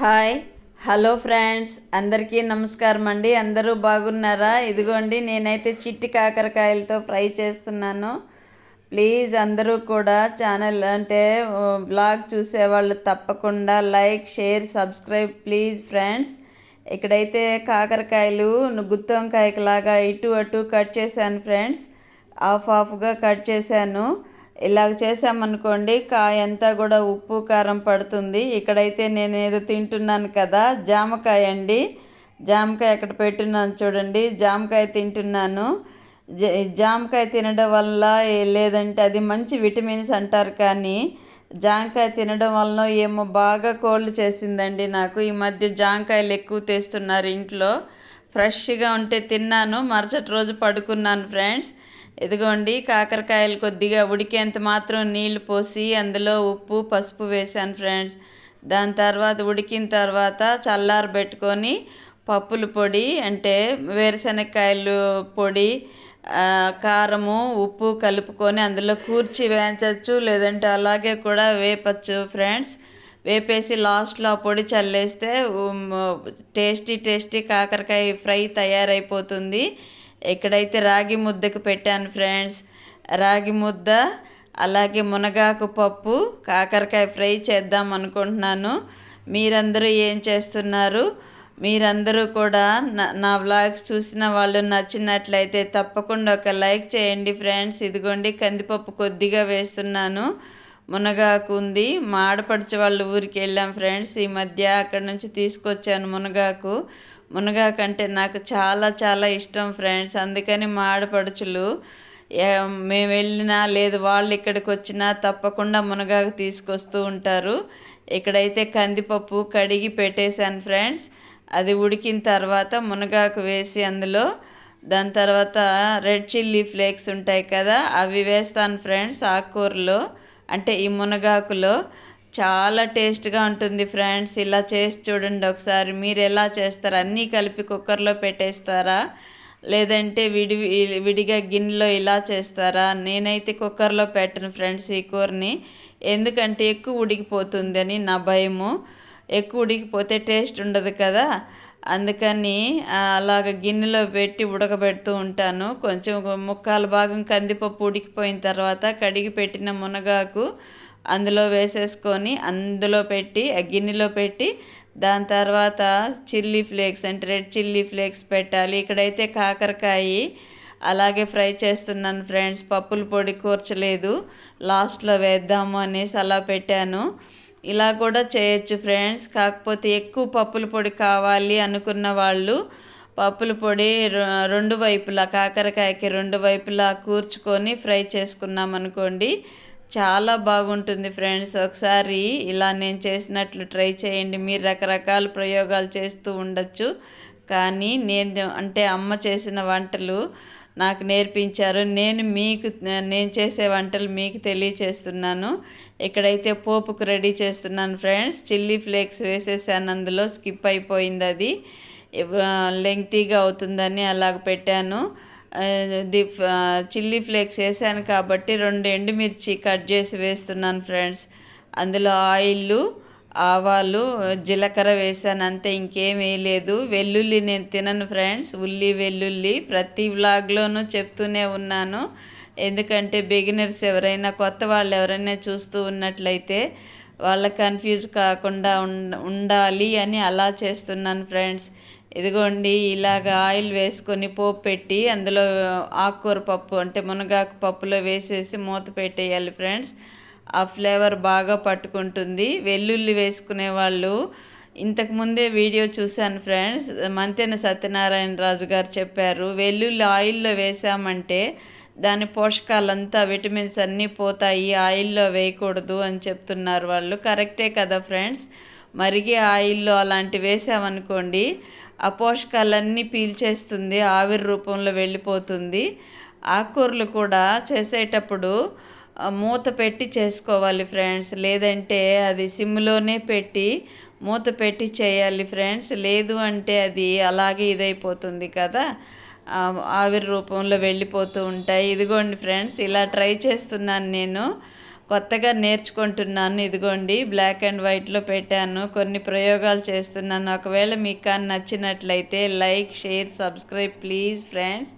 Hi hello friends అందరికీ నమస్కారం అండి. అందరూ బాగున్నారా? ఇదిగోండి నేనైతే చిట్టి కాకరకాయలతో ఫ్రై చేస్తున్నాను. ప్లీజ్ అందరూ కూడా ఛానల్ అంటే బ్లాగ్ చూసేవాళ్ళు తప్పకుండా like share subscribe please friends. ఇక్కడైతే కాకరకాయలు గుత్తి వంకాయకి లాగా ఇటు అటు కట్ చేశాను ఫ్రెండ్స్. హాఫ్ హాఫ్గా కట్ చేశాను. ఇలాగ చేసామనుకోండి కాయ అంతా కూడా ఉప్పు కారం పడుతుంది. ఇక్కడైతే నేను ఏదో తింటున్నాను కదా జామకాయ అండి. జామకాయ అక్కడ పెట్టున్నాను చూడండి జామకాయ తింటున్నాను. జ- జామకాయ తినడం వల్ల లేదంటే అది మంచి విటమిన్స్ అంటారు కానీ జామకాయ తినడం వలన ఏమో బాగా కోల్డ్ చేసిందండి నాకు. ఈ మధ్య జామకాయలు ఎక్కువ తెస్తున్నారు ఇంట్లో. ఫ్రెష్గా ఉంటే తిన్నాను మరుసటి రోజు పడుకున్నాను ఫ్రెండ్స్. ఇదిగోండి కాకరకాయలు కొద్దిగా ఉడికేంత మాత్రం నీళ్ళు పోసి అందులో ఉప్పు పసుపు వేసాను ఫ్రెండ్స్. దాని తర్వాత ఉడికిన తర్వాత చల్లారబెట్టుకొని పప్పుల పొడి అంటే వేరుశనగకాయలు పొడి కారము ఉప్పు కలుపుకొని అందులో కూర్చి వేయించవచ్చు లేదంటే అలాగే కూడా వేపచ్చు ఫ్రెండ్స్. వేపేసి లాస్ట్లో ఆ పొడి చల్లేస్తే టేస్టీ టేస్టీ కాకరకాయ ఫ్రై తయారైపోతుంది. ఇక్కడైతే రాగి ముద్దకు పెట్టాను ఫ్రెండ్స్ రాగి ముద్ద అలాగే మునగాకు పప్పు కాకరకాయ ఫ్రై చేద్దాం అనుకుంటున్నాను. మీరందరూ ఏం చేస్తున్నారు? మీరందరూ కూడా నా నా వ్లాగ్స్ చూసిన వాళ్ళు నచ్చినట్లయితే తప్పకుండా ఒక లైక్ చేయండి ఫ్రెండ్స్. ఇదిగోండి కందిపప్పు కొద్దిగా వేస్తున్నాను. మునగాకు ఉంది. మా ఆడపడిచే వాళ్ళ ఊరికి వెళ్ళాం ఫ్రెండ్స్. ఈ మధ్య అక్కడ నుంచి తీసుకొచ్చాను మునగాకు. మునగాకు అంటే నాకు చాలా చాలా ఇష్టం ఫ్రెండ్స్. అందుకని మా ఆడపడుచులు మేము వెళ్ళినా లేదు వాళ్ళు ఇక్కడికి వచ్చినా తప్పకుండా మునగాకు తీసుకొస్తూ ఉంటారు. ఇక్కడైతే కందిపప్పు కడిగి పెట్టేశాను ఫ్రెండ్స్. అది ఉడికిన తర్వాత మునగాకు వేసి అందులో దాని తర్వాత రెడ్ చిల్లీ ఫ్లేక్స్ ఉంటాయి కదా అవి వేస్తాను ఫ్రెండ్స్ ఆకుకూరలో అంటే ఈ మునగాకులో. చాలా టేస్ట్గా ఉంటుంది ఫ్రెండ్స్. ఇలా చేసి చూడండి ఒకసారి. మీరు ఎలా చేస్తారు అన్నీ కలిపి కుక్కర్లో పెట్టేస్తారా? లేదంటే విడి విడిగా గిన్నెలో ఇలా చేస్తారా? నేనైతే కుక్కర్లో పెట్టను ఫ్రెండ్స్ ఈ కూరని. ఎందుకంటే ఎక్కువ ఉడికిపోతుందని నా భయము. ఎక్కువ ఉడికిపోతే టేస్ట్ ఉండదు కదా. అందుకని అలాగ గిన్నెలో పెట్టి ఉడకబెడుతూ ఉంటాను. కొంచెం ముక్కాల భాగం కందిపప్పు ఉడికిపోయిన తర్వాత కడిగి పెట్టిన మునగాకు అందులో వేసేసుకొని అందులో పెట్టి ఆ గిన్నెలో పెట్టి దాని తర్వాత చిల్లీ ఫ్లేక్స్ అంటే రెడ్ చిల్లీ ఫ్లేక్స్ పెట్టాలి. ఇక్కడైతే కాకరకాయ అలాగే ఫ్రై చేస్తున్నాను ఫ్రెండ్స్. పప్పుల పొడి కూర్చలేదు. లాస్ట్లో వేద్దాము అనేసి అలా పెట్టాను. ఇలా కూడా చేయొచ్చు ఫ్రెండ్స్. కాకపోతే ఎక్కువ పప్పుల పొడి కావాలి అనుకున్న వాళ్ళు పప్పుల పొడి రెండు వైపులా కాకరకాయకి రెండు వైపులా కూర్చుకొని ఫ్రై చేసుకున్నాం అనుకోండి చాలా బాగుంటుంది ఫ్రెండ్స్. ఒకసారి ఇలా నేను చేసినట్లు ట్రై చేయండి. మీరు రకరకాల ప్రయోగాలు చేస్తూ ఉండొచ్చు. కానీ నేను అంటే అమ్మ చేసిన వంటలు నాకు నేర్పించారు. నేను మీకు నేను చేసే వంటలు మీకు తెలియచేస్తున్నాను. ఇక్కడైతే పోపుకు రెడీ చేస్తున్నాను ఫ్రెండ్స్. చిల్లీ ఫ్లేక్స్ వేసేసాను. అందులో స్కిప్ అయిపోయింది అది. లెంగ్తీగా అవుతుందని అలాగ పెట్టాను. ది చిల్లీ ఫ్లేక్స్ వేసాను కాబట్టి రెండు ఎండుమిర్చి కట్ చేసి వేస్తున్నాను ఫ్రెండ్స్. అందులో ఆయిల్ ఆవాలు జీలకర్ర వేసాను అంతే ఇంకేం వేయలేదు వెల్లుల్లి నేను తినను ఫ్రెండ్స్ ఉల్లి వెల్లుల్లి. ప్రతి వ్లాగ్లోనూ చెప్తూనే ఉన్నాను. ఎందుకంటే బిగినర్స్ ఎవరైనా కొత్త వాళ్ళు ఎవరైనా చూస్తూ ఉన్నట్లయితే వాళ్ళ కన్ఫ్యూజ్ కాకుండా ఉండాలి అని అలా చేస్తున్నాను ఫ్రెండ్స్. ఇదిగోండి ఇలాగ ఆయిల్ వేసుకొని పోపు పెట్టి అందులో ఆకుకూర పప్పు అంటే మునగాకు పప్పులో వేసేసి మూత పెట్టేయాలి ఫ్రెండ్స్. ఆ ఫ్లేవర్ బాగా పట్టుకుంటుంది. వెల్లుల్లి వేసుకునే వాళ్ళు ఇంతకుముందే వీడియో చూశాను ఫ్రెండ్స్. మంతెన సత్యనారాయణ రాజు గారు చెప్పారు వెల్లుల్లి ఆయిల్లో వేసామంటే దాని పోషకాలంతా విటమిన్స్ అన్నీ పోతాయి ఆయిల్లో వేయకూడదు అని చెప్తున్నారు వాళ్ళు. కరెక్టే కదా ఫ్రెండ్స్? మరిగే ఆయిల్లో అలాంటివి వేసామనుకోండి ఆ పోషకాలన్నీ పీల్చేస్తుంది ఆవిరి రూపంలో వెళ్ళిపోతుంది. ఆకుకూరలు కూడా చేసేటప్పుడు మూత పెట్టి చేసుకోవాలి ఫ్రెండ్స్. లేదంటే అది సిమ్లోనే పెట్టి మూత పెట్టి చేయాలి ఫ్రెండ్స్. లేదు అంటే అది అలాగే ఇదైపోతుంది కదా. ఆవిరి రూపంలో వెళ్ళిపోతూ ఉంటాయి. ఇదిగోండి ఫ్రెండ్స్ ఇలా ట్రై చేస్తున్నాను నేను. కొత్తగా నేర్చుకుంటున్నాను. ఇదిగోండి బ్లాక్ అండ్ వైట్లో పెట్టాను. కొన్ని ప్రయోగాలు చేస్తున్నాను. ఒకవేళ మీకు కానీ నచ్చినట్లయితే like share subscribe please friends.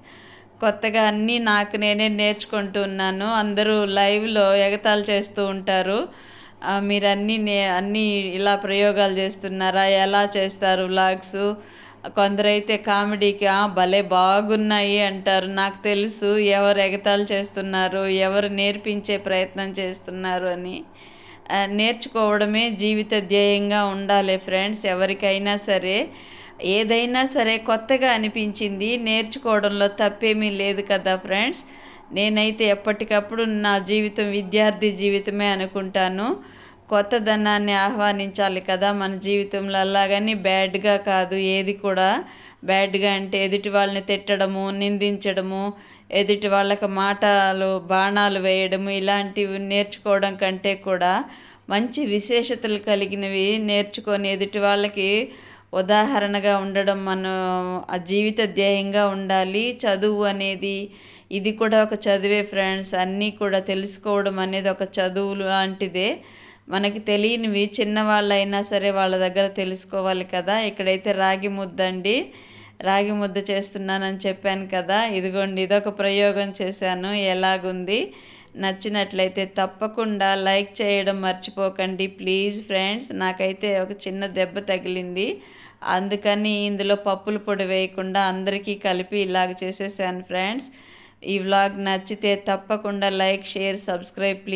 కొత్తగా అన్నీ నాకు నేనే నేర్చుకుంటున్నాను అందరూ లైవ్లో ఎగతాళి చేస్తూ ఉంటారు. మీరు అన్నీ నే అన్నీ ఇలా ప్రయోగాలు చేస్తున్నారా? ఎలా చేస్తారు? వ్లాగ్స్ కొందరైతే కామెడీకి భలే బాగున్నాయి అంటారు. నాకు తెలుసు ఎవరు ఎగతాళి చేస్తున్నారు ఎవరు నేర్పించే ప్రయత్నం చేస్తున్నారు అని. నేర్చుకోవడమే జీవిత ధ్యేయంగా ఉండాలి ఫ్రెండ్స్. ఎవరికైనా సరే ఏదైనా సరే కొత్తగా అనిపించింది నేర్చుకోవడంలో తప్పేమీ లేదు కదా ఫ్రెండ్స్. నేనైతే ఎప్పటికప్పుడు నా జీవితం విద్యార్థి జీవితమే అనుకుంటాను. కొత్తదనాన్ని ఆహ్వానించాలి కదా మన జీవితంలో అలాగని బ్యాడ్గా కాదు. ఏది కూడా బ్యాడ్గా అంటే ఎదుటి వాళ్ళని తిట్టడము నిందించడము ఎదుటి వాళ్ళకి మాటలు బాణాలు వేయడము ఇలాంటివి నేర్చుకోవడం కంటే కూడా మంచి విశేషతలు కలిగినవి నేర్చుకొని ఎదుటి వాళ్ళకి ఉదాహరణగా ఉండడం మన ఆ జీవిత ధ్యేయంగా ఉండాలి. చదువు అనేది ఇది కూడా ఒక చదివే ఫ్రెండ్స్. అన్నీ కూడా తెలుసుకోవడం అనేది ఒక చదువు లాంటిదే. మనకి తెలియనివి చిన్నవాళ్ళైనా సరే వాళ్ళ దగ్గర తెలుసుకోవాలి కదా. ఇక్కడైతే రాగి ముద్ద అండి రాగి ముద్ద చేస్తున్నానని చెప్పాను కదా. ఇదిగోండి ఇదొక ప్రయోగం చేశాను. ఎలాగుంది? నచ్చినట్లయితే తప్పకుండా లైక్ చేయడం మర్చిపోకండి ప్లీజ్ ఫ్రెండ్స్. నాకైతే ఒక చిన్న దెబ్బ తగిలింది. అందుకని ఇందులో పప్పుల పొడి వేయకుండా అందరికీ కలిపి ఇలాగ చేసేసాను ఫ్రెండ్స్. ఈ వ్లాగ్ నచ్చితే తప్పకుండా లైక్ షేర్ సబ్స్క్రైబ్ ప్లీజ్.